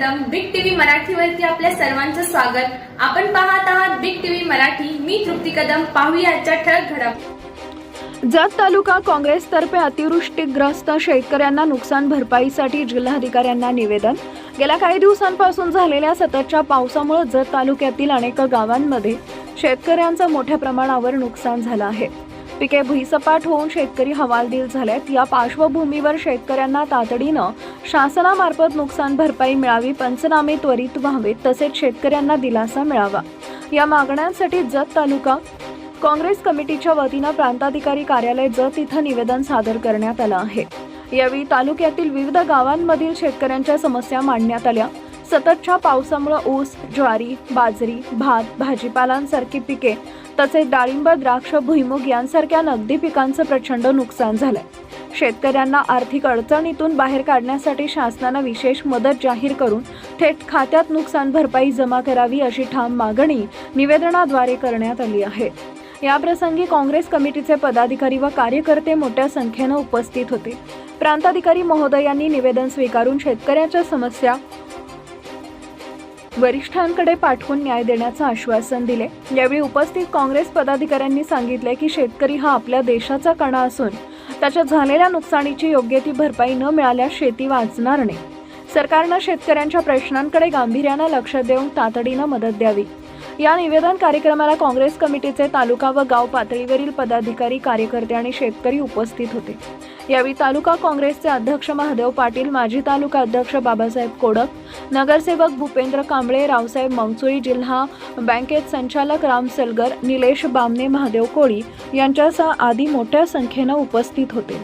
मराठीवरती आपल्या सर्वांचं स्वागत. आपण पाहत आहात बिग टीव्ही मराठी. मी तृप्ती कदम. पाहूया आजच्या ठळक घडामोडी जत तालुका काँग्रेसतर्फे अतिवृष्टीग्रस्त शेतकऱ्यांना नुकसान भरपाईसाठी जिल्हाधिकाऱ्यांना निवेदन. गेल्या काही दिवसांपासून झालेल्या सततच्या पावसामुळे जत तालुक्यातील अनेक गावांमध्ये शेतकऱ्यांचं मोठ्या प्रमाणावर नुकसान झालं आहे. पिके भुईसपाट होऊन शेतकरी हवालदिल झालेत. या पार्श्वभूमीवर शेतकऱ्यांना तातडीनं शासनामार्फत नुकसान भरपाई मिळावी पंचनामे त्वरित व्हावेत तसेच शेतकऱ्यांना दिलासा मिळावा. या मागण्यांसाठी जत तालुका काँग्रेस कमिटीच्या वतीनं प्रांताधिकारी कार्यालय जत इथं निवेदन सादर करण्यात आलं आहे. यावेळी तालुक्यातील विविध गावांमधील शेतकऱ्यांच्या समस्या मांडण्यात आल्या. सततच्या पावसामुळे ऊस ज्वारी बाजरी भात भाजीपालांसारखी पिके तसेच डाळिंब द्राक्ष भुईमुग यांसारख्या नगदी पिकांचं प्रचंड नुकसान झालंय. शेतकऱ्यांना आर्थिक अडचणीतून बाहेर काढण्यासाठी शासनानं विशेष मदत जाहीर करून थेट खात्यात नुकसान भरपाई जमा करावी अशी ठाम मागणी निवेदनाद्वारे करण्यात आली आहे. याप्रसंगी काँग्रेस कमिटीचे पदाधिकारी व कार्यकर्ते मोठ्या संख्येनं उपस्थित होते. प्रांताधिकारी महोदयांनी निवेदन स्वीकारून शेतकऱ्याच्या समस्या वरिष्ठांकडे पाठवून न्याय देण्याचं आश्वासन दिले. यावेळी उपस्थित काँग्रेस पदाधिकाऱ्यांनी सांगितले की शेतकरी हा आपल्या देशाचा कणा असून त्याच्या झालेल्या नुकसानीची योग्य ती भरपाई न मिळाल्यास शेती वाचणार नाही. सरकारनं शेतकऱ्यांच्या प्रश्नांकडे गांभीर्यानं लक्ष देऊन तातडीनं मदत द्यावी. या निवेदन कार्यक्रमाला काँग्रेस कमिटीचे तालुका व गाव पातळीवरील पदाधिकारी कार्यकर्ते आणि शेतकरी उपस्थित होते. यावेळी तालुका काँग्रेसचे अध्यक्ष महादेव पाटील माजी तालुका अध्यक्ष बाबासाहेब कोडक नगरसेवक भूपेंद्र कांबळे रावसाहेब मंगचुळी जिल्हा बँकेत संचालक राम सलगर निलेश बामने महादेव कोळी यांच्यासह आदी मोठ्या संख्येनं उपस्थित होते.